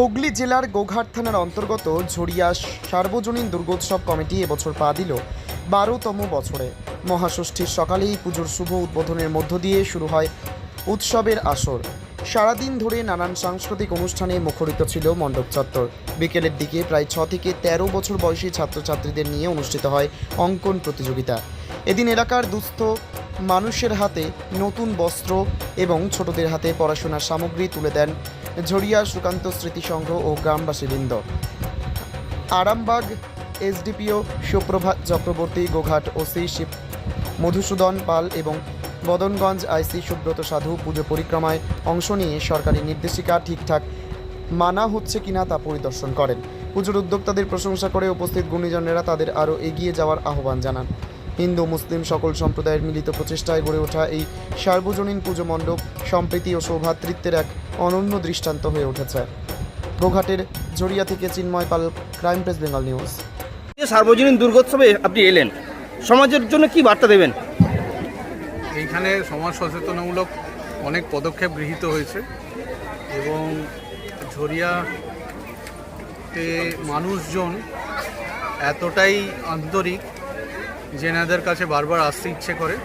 হুগলি জেলার গোঘাট থানার অন্তর্গত ঝড়িয়া সার্বজনীন দুর্গোৎসব কমিটি এবছর পা দিল বারোতম বছরে। মহাষষ্ঠীর সকালেই পুজোর শুভ উদ্বোধনের মধ্য দিয়ে শুরু হয় উৎসবের আসর। সারাদিন ধরে নানান সাংস্কৃতিক অনুষ্ঠানে মুখরিত ছিল মণ্ডপ চত্বর। বিকেলের দিকে প্রায় ছ থেকে তেরো বছর বয়সী ছাত্রছাত্রীদের নিয়ে অনুষ্ঠিত হয় অঙ্কন প্রতিযোগিতা। এদিন এলাকার দুস্থ মানুষের হাতে নতুন বস্ত্র এবং ছোটদের হাতে পড়াশোনার সামগ্রী তুলে দেন ঝরিয়া সুকান্ত স্মৃতিসংঘ ও গ্রামবাসীবৃন্দ। আরামবাগ, এসডিপিও, সুপ্রভাত চক্রবর্তী, গোঘাট ওসি শিব, মধুসূদন পাল এবং বদনগঞ্জ আইসি সুব্রত সাধু পুজো পরিক্রমায় অংশ নিয়ে সরকারি নির্দেশিকা ঠিকঠাক মানা হচ্ছে কিনা তা পরিদর্শন করেন। পুজোর উদ্যোক্তাদের প্রশংসা করে উপস্থিত গুণীজনেরা তাদের আরও এগিয়ে যাওয়ার আহ্বান জানান। হিন্দু মুসলিম সকল সম্প্রদায়ের মিলিত প্রচেষ্টায় গড়ে ওঠা এই সার্বজনীন পুজো মণ্ডপ সম্প্রীতি ও সৌভ্রাতৃত্বের এক অনন্য দৃষ্টান্ত হয়ে উঠেছে। গোঘাটের জড়িয়া থেকে Chinmoy Pal crime press Bengal news. সার্বজনীন দুর্গোৎসবে আপনি এলেন সমাজের জন্য কি বার্তা দেবেন? এইখানে সমাজ সচেতনমূলক অনেক পদক্ষেপ গৃহীত হয়েছে এবং ঝরিয়াতে মানুষজন এতটাই আন্তরিক যে এনাদের কাছে বারবার আসতে ইচ্ছে করে।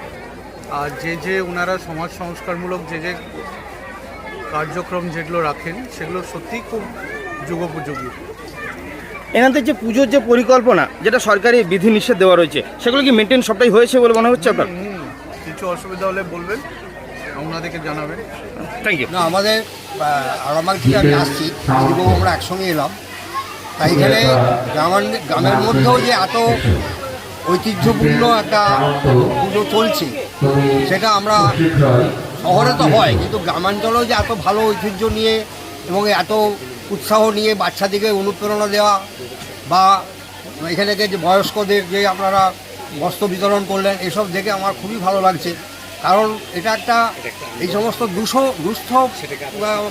আর যে যে ওনারা সমাজ সংস্কারমূলক যে যে কার্যক্রম যেগুলো রাখেন সেগুলো সত্যিই খুব যুগোপযোগী। এনাদের যে পুজোর যে পরিকল্পনা যেটা সরকারি বিধি নিষেধ দেওয়া রয়েছে সেগুলো কি মেনটেন সবটাই হয়েছে বলে মনে হচ্ছে আপনার? হুম, কিছু অসুবিধা হলে বলবেন ওনাদেরকে জানাবেন। থ্যাংক ইউ না আমাদের আরামাল থেকে আমি আসছি আমরা একসঙ্গে এলাম। তাই এখানে গ্রামার গ্রামের মধ্যেও যে এত ঐতিহ্যপূর্ণ একটা পুজো চলছে। সেটা আমরা শহরে তো হয়, কিন্তু গ্রামাঞ্চলেও যে এত ভালো ঐতিহ্য নিয়ে এবং এত উৎসাহ নিয়ে বাচ্চাদেরকে অনুপ্রেরণা দেওয়া বা এখানে যে বয়স্কদের যে আপনারা বস্ত্র বিতরণ করলেন, এসব দেখে আমার খুবই ভালো লাগছে। কারণ এটা একটা এই সমস্ত দুশো দুস্থ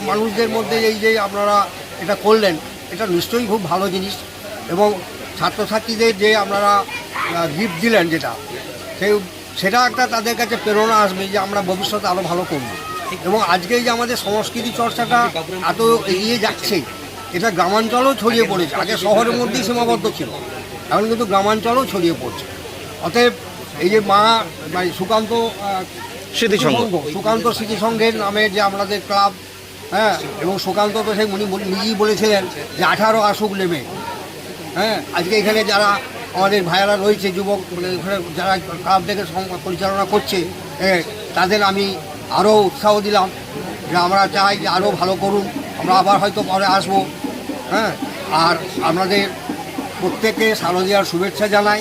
মানুষদের মধ্যে এই যে আপনারা এটা করলেন, এটা নিশ্চয়ই খুব ভালো জিনিস। এবং ছাত্রছাত্রীদের যে আপনারা গিফট দিলেন যেটা সেই সেটা একটা তাদের কাছে প্রেরণা আসবে যে আমরা ভবিষ্যতে আরও ভালো করব। এবং আজকে যে আমাদের সংস্কৃতি চর্চাটা এত এগিয়ে যাচ্ছে এটা গ্রামাঞ্চলেও ছড়িয়ে পড়েছে। আগে শহরের মধ্যেই সীমাবদ্ধ ছিল এখন কিন্তু গ্রামাঞ্চলেও ছড়িয়ে পড়ছে। অতএব এই যে মা মানে সুকান্ত স্মৃতিসংঘ। সুকান্ত স্মৃতি সংঘের নামে যে আমাদের ক্লাব হ্যাঁ এবং সুকান্ত তো সেই উনি নিজেই বলেছিলেন যে আঠারো আসুক নেমে। হ্যাঁ আজকে এখানে যারা আমাদের ভাইয়ারা রয়েছে যুবক মানে যারা ক্লাব থেকে পরিচালনা করছে হ্যাঁ, তাদের আমি আরও উৎসাহ দিলাম যে আমরা চাই যে আরও ভালো করুন আমরা আবার হয়তো পরে আসব হ্যাঁ? আর আপনাদের প্রত্যেকে শারদীয়ার শুভেচ্ছা জানাই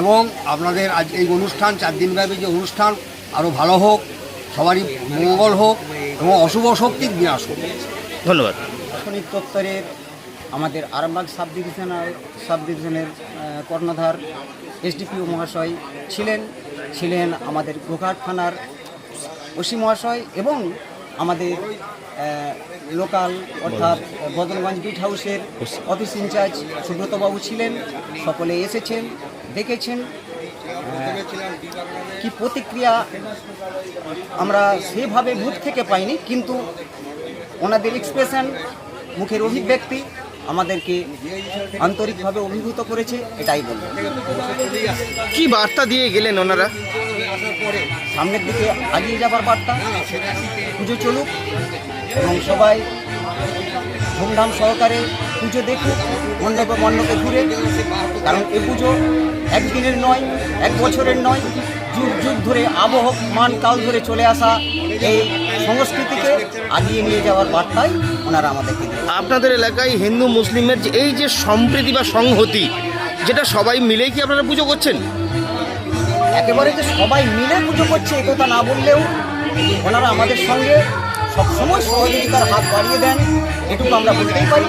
এবং আপনাদের আজ এই অনুষ্ঠান চার দিনব্যাপী যে অনুষ্ঠান আরও ভালো হোক সবারই মঙ্গল হোক এবং অশুভ শক্তির বিনাশ হোক ধন্যবাদ। দপ্তরের আমাদের আরামবাগ সাব ডিভিশনাল সাব ডিভিশনের কর্ণধার এসডিপিও মহাশয় ছিলেন ছিলেন আমাদের গোঘাট থানার ওসি মহাশয় এবং আমাদের লোকাল অর্থাৎ বদনগঞ্জ বিট হাউসের অফিস ইনচার্জ সুব্রতবাবু ছিলেন, সকলে এসেছেন, দেখেছেন কি প্রতিক্রিয়া আমরা সেভাবে মুখ থেকে পাইনি, কিন্তু ওনাদের এক্সপ্রেশন মুখের অভিব্যক্তি আমাদেরকে আন্তরিকভাবে অভিভূত করেছে এটাই বলব। কি বার্তা দিয়ে গেলেন ওনারা? সামনের দিকে আগিয়ে যাবার বার্তা পুজো চলুক এবং সবাই ধুমধাম সহকারে পুজো দেখুক মণ্ডপে মণ্ডপে ঘুরে কারণ এ পুজো একদিনের নয় এক বছরের নয় যুগ যুগ ধরে আবহ মান কাল ধরে চলে আসা এই সংস্কৃতিকে আগিয়ে নিয়ে যাওয়ার বার্তাই ওনারা আমাদেরকে। আপনাদের এলাকায় হিন্দু মুসলিমের যে এই যে সম্প্রীতি বা সংহতি যেটা সবাই মিলেই কি আপনারা পুজো করছেন একেবারে যে সবাই মিলে পুজো করছে এ কথা না বললেও ওনারা আমাদের সঙ্গে সবসময় সহযোগিতার হাত বাড়িয়ে দেন এটুকু আমরা বলতেই পারি